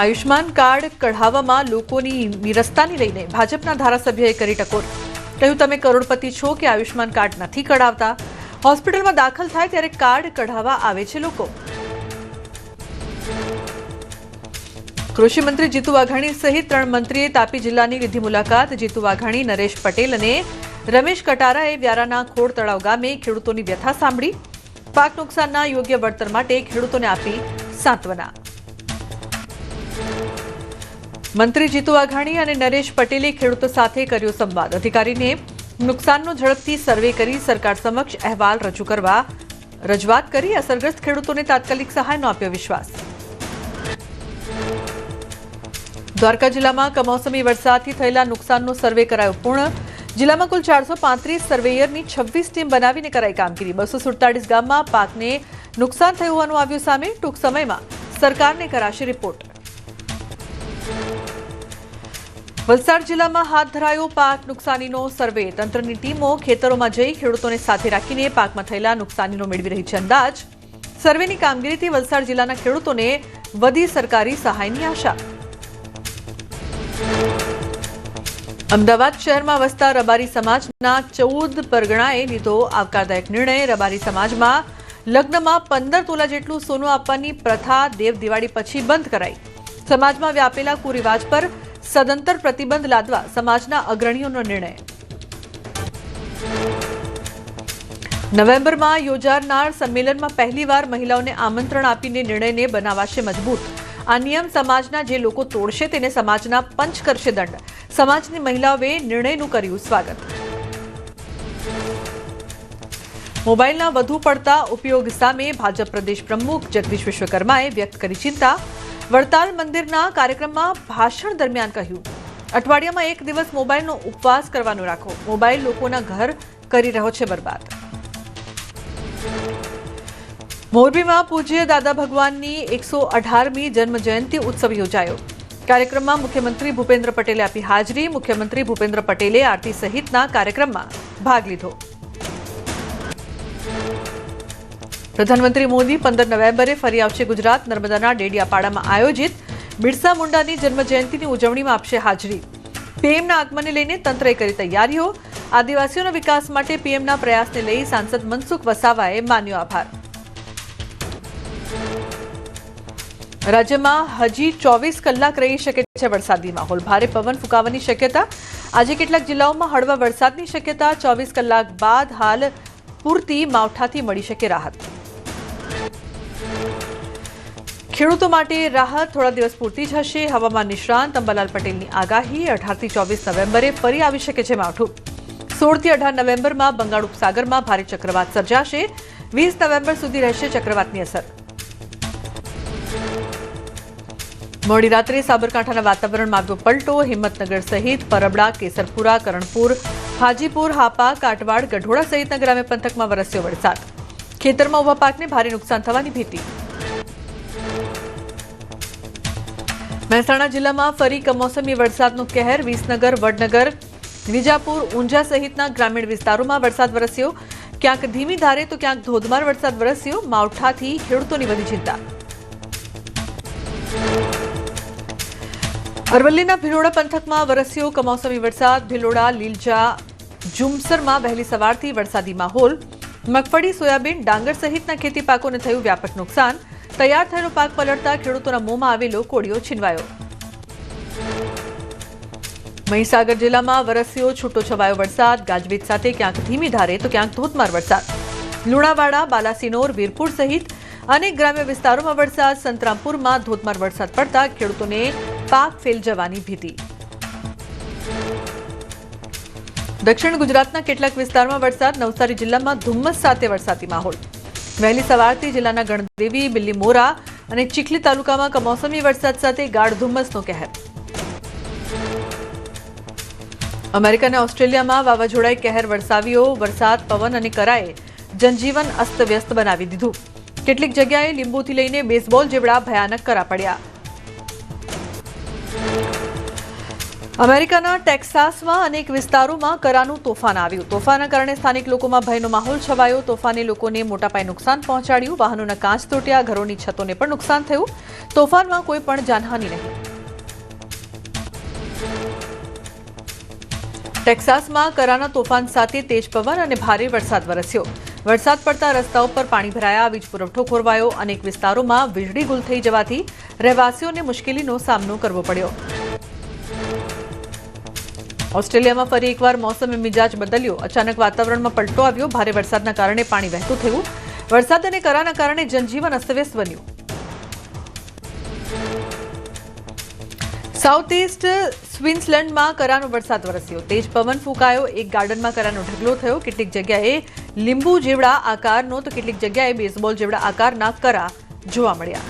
Ayushman card કઢાવવામાં લોકોની નિરસ્તાની લઈને ભાજપના ધારાસભ્યએ કરી ટકોર. કહ્યું, તમે કરોડપતિ છો કે આયુષ્માન કાર્ડ નથી કઢાવતા? હોસ્પિટલમાં દાખલ થાય ત્યારે કાર્ડ કઢાવવા આવે છે લોકો. કૃષિમંત્રી જીતુ વાઘાણી સહિત ત્રણ મંત્રીએ તાપી જિલ્લાની લીધી મુલાકાત. જીતુ વાઘાણી, નરેશ પટેલ અને રમેશ કટારાએ વ્યારાના ખોડ તળાવ ગામે ખેડૂતોની વ્યથા સાંભળી. પાક નુકસાનના યોગ્ય વળતર માટે ખેડૂતોને આપી સાંત્વના. મંત્રી જીતુ વાઘાણી અને નરેશ પટેલે ખેડૂતો સાથે કર્યો સંવાદ. અધિકારીને નુકસાનનો ઝડપથી સર્વે કરી સરકાર સમક્ષ અહેવાલ રજૂ કરવા રજૂઆત કરી અસરગ્રસ્ત ખેડૂતોને તાત્કાલિક સહાયનો આપ્યો વિશ્વાસ. દ્વારકા જિલ્લામાં કમોસમી વરસાદથી થયેલા નુકસાનનો સર્વે કરાયો પૂર્ણ. જિલ્લામાં કુલ ચારસો પાંત્રીસ સર્વેયરની છવ્વીસ ટીમ બનાવીને કરાઈ કામગીરી. બસો સુડતાલીસ ગામમાં પાકને નુકસાન થયું હોવાનું આવ્યું સામે ટૂંક સમયમાં સરકારને કરાશે રિપોર્ટ. વલસાડ જિલ્લામાં હાથ ધરાયો પાક નુકસાનીનો સર્વે. તંત્રની ટીમો ખેતરોમાં જઈ ખેડૂતોને સાથે રાખીને પાકમાં થયેલા નુકસાનીનો મેળવી રહી છે અંદાજ. સર્વેની કામગીરીથી વલસાડ જિલ્લાના ખેડૂતોને વધી સરકારી સહાયની આશા. અમદાવાદ શહેરમાં વસતા રબારી સમાજના ચૌદ પરગણાએ લીધો આવકારદાયક નિર્ણય. રબારી સમાજમાં લગ્નમાં પંદર તોલા જેટલું સોનું આપવાની પ્રથા દેવ દિવાળી પછી બંધ કરાઈ. સમાજમાં વ્યાપેલા કુરિવાજ પર સદંતર પ્રતિબંધ લાદવા સમાજના અગ્રણીઓનો નિર્ણય. નવેમ્બરમાં યોજાનાર સંમેલનમાં પહેલીવાર મહિલાઓને આમંત્રણ આપીને નિર્ણયને બનાવાશે મજબૂત. આ નિયમ સમાજના જે લોકો તોડશે તેને સમાજના પંચ કરશે દંડ. સમાજની મહિલાઓએ નિર્ણયનું કર્યું સ્વાગત. મોબાઈલના વધુ પડતા ઉપયોગ સામે ભાજપ પ્રદેશ પ્રમુખ જગદીશ વિશ્વકર્માએ વ્યક્ત કરી ચિંતા. વડતાલ મંદિરના કાર્યક્રમમાં ભાષણ દરમિયાન કહ્યું, અઠવાડિયામાં એક દિવસ મોબાઈલનો ઉપવાસ કરવાનો રાખો. મોબાઈલ લોકોના ઘર કરી રહ્યો છે બરબાદ. મોરબીમાં પૂજ્ય દાદા ભગવાનની એકસો અઢારમી જન્મ જયંતિ ઉત્સવ યોજાયો. કાર્યક્રમમાં મુખ્યમંત્રી ભૂપેન્દ્ર પટેલે આપી હાજરી. મુખ્યમંત્રી ભૂપેન્દ્ર પટેલે આરતી સહિતના કાર્યક્રમમાં ભાગ લીધો. પ્રધાનમંત્રી મોદી પંદર નવેમ્બરે ફરી આવશે ગુજરાત. નર્મદાના ડેડિયાપાડામાં આયોજિત બિરસા મુંડાની જન્મજયંતિની ઉજવણીમાં આપશે હાજરી. પીએમના આગમનને લઈને તંત્રએ કરી તૈયારીઓ. આદિવાસીઓના વિકાસ માટે પીએમના પ્રયાસને લઈ સાંસદ મનસુખ વસાવાએ માન્યો આભાર. રાજ્યમાં હજી ચોવીસ કલાક રહી શકે છે વરસાદી માહોલ. ભારે પવન ફૂંકાવાની શક્યતા. આજે કેટલાક જિલ્લાઓમાં હળવા વરસાદની શક્યતા. ચોવીસ કલાક બાદ હાલ પૂરતી માવઠાથી મળી શકે રાહત. ખેડૂતો માટે રાહત થોડા દિવસ પૂરતી જ હશે. હવામાન નિષ્ણાંત અંબાલાલ પટેલની આગાહી અઢારથી ચોવીસ નવેમ્બરે ફરી આવી શકે છે માવઠું. સોળથી અઢાર નવેમ્બરમાં બંગાળ ઉપસાગરમાં ભારે ચક્રવાત સર્જાશે. વીસ નવેમ્બર સુધી રહેશે ચક્રવાતની અસર. મોડી રાત્રે સાબરકાંઠાના વાતાવરણમાં આવ્યો પલટો. હિંમતનગર સહિત પરબડા, કેસરપુરા, કરણપુર હાજીપુર, હાપા કાટવાડ ગઢોડા સહિતના ગ્રામ્ય પંથકમાં વરસ્યો વરસાદ. ખેતરમાં ઊભા પાકને ભારે નુકસાન થવાની ભીતિ. મહેસાણા જિલ્લામાં ફરી કમોસમી વરસાદનો કહેર. વિસનગર, વડનગર, વિજાપુર, ઊંઝા સહિતના ગ્રામીણ વિસ્તારોમાં વરસાદ વરસ્યો. ક્યાંક ધીમી ધારે તો ક્યાંક ધોધમાર વરસાદ વરસ્યો. માવઠાથી ખેડૂતોની વધી ચિંતા. અરવલ્લીના ભિલોડા પંથકમાં વરસ્યો કમોસમી વરસાદ. ભિલોડા, લીલજા જુમસરમાં વહેલી સવારથી વરસાદી માહોલ, મગફળી, સોયાબીન, ડાંગર સહિતના ખેતી પાકોને થયું વ્યાપક નુકસાન. તૈયાર થયેલો પાક પલળતા ખેડૂતોના મોંમાં આવેલો કોળિયો છીનવાયો. મહીસાગર જિલ્લામાં વરસ્યો છૂટો છવાયો વરસાદ. ગાજવીજ સાથે ક્યાંક ધીમી ધારે તો ક્યાંક ધોધમાર વરસાદ. લુણાવાડા, બાલાસિનોર, વીરપુર સહિત અનેક ગ્રામ્ય વિસ્તારોમાં વરસાદ. સંતરામપુરમાં ધોધમાર વરસાદ પડતા ખેડૂતોને પાક ફેલ જવાની ભીતિ. દક્ષિણ ગુજરાતના કેટલાક વિસ્તારમાં વરસાદ, નવસારી જિલ્લામાં ધુમ્મસ સાથે વરસાદી માહોલ. વહેલી સવારથી જિલ્લાના ગણદેવી બિલ્લીમોરા અને ચીખલી તાલુકામાં કમોસમી વરસાદ સાથે ગાઢ ધુમ્મસનો કહેર. અમેરિકા અને ઓસ્ટ્રેલિયામાં વાવાઝોડાએ કહેર વરસાવ્યો. વરસાદ, પવન અને કરાએ જનજીવન અસ્તવ્યસ્ત બનાવી દીધું. કેટલીક જગ્યાએ લીંબુથી લઈને બેઝબોલ જેવડા ભયાનક કરા પડ્યા. અમેરિકાના ટેક્સાસમાં અનેક વિસ્તારોમાં કરાનું તોફાન આવ્યું. તોફાનના કારણે સ્થાનિક લોકોમાં ભયનો માહોલ છવાયો. તોફાને લોકોને મોટા પાયે નુકસાન પહોંચાડ્યું. વાહનોના કાચ તૂટ્યા. ઘરોની છતોને પણ નુકસાન થયું. તોફાનમાં કોઈ પણ જાનહાનિ નહીં. ટેક્સાસમાં કરાના તોફાન સાથે તેજ પવન અને ભારે વરસાદ વરસ્યો. વરસાદ પડતા રસ્તાઓ પર પાણી ભરાયા. વીજ પુરવઠો ખોરવાયો. અનેક વિસ્તારોમાં વીજળી ગુલ થઈ જવાથી રહેવાસીઓને મુશ્કેલીનો સામનો કરવો પડ્યો. ઓસ્ટ્રેલિયામાં ફરી એકવાર મોસમે મિજાજ બદલ્યો. અચાનક વાતાવરણમાં પલટો આવ્યો. ભારે વરસાદના કારણે પાણી વહેતું થયું. વરસાદ અને કરાના કારણે જનજીવન અસ્તવ્યસ્ત બન્યું. સાઉથ ઇસ્ટ સ્વિન્સલેન્ડમાં કરાનો વરસાદ વરસ્યો. તેજ પવન ફૂંકાયો. એક ગાર્ડનમાં કરાનો ઢગલો થયો. કેટલીક જગ્યાએ લીંબુ જેવડા આકારનો, તો કેટલીક જગ્યાએ બેઝબોલ જેવડા આકારના કરા જોવા મળ્યા.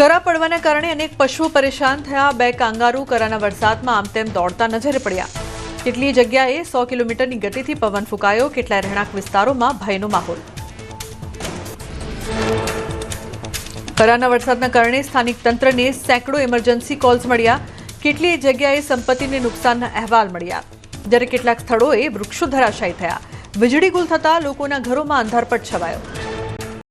કરા પડવાના કારણે અનેક પશુઓ પરેશાન થયા. બે કાંગારૂ કરાના વરસાદમાં આમ તેમ દોડતા નજરે પડ્યા. કેટલીય જગ્યાએ સો કિલોમીટરની ગતિથી પવન ફૂંકાયો. કેટલાય રહેણાંક વિસ્તારોમાં ભયનો માહોલ. કરાના વરસાદના કારણે સ્થાનિક તંત્રને સેંકડો ઇમરજન્સી કોલ્સ મળ્યા. કેટલીય જગ્યાએ સંપત્તિને નુકસાનના અહેવાલ મળ્યા. જ્યારે કેટલાક સ્થળોએ વૃક્ષો ધરાશાયી થયા. વીજળી ગુલ થતા લોકોના ઘરોમાં અંધારપટ છવાયો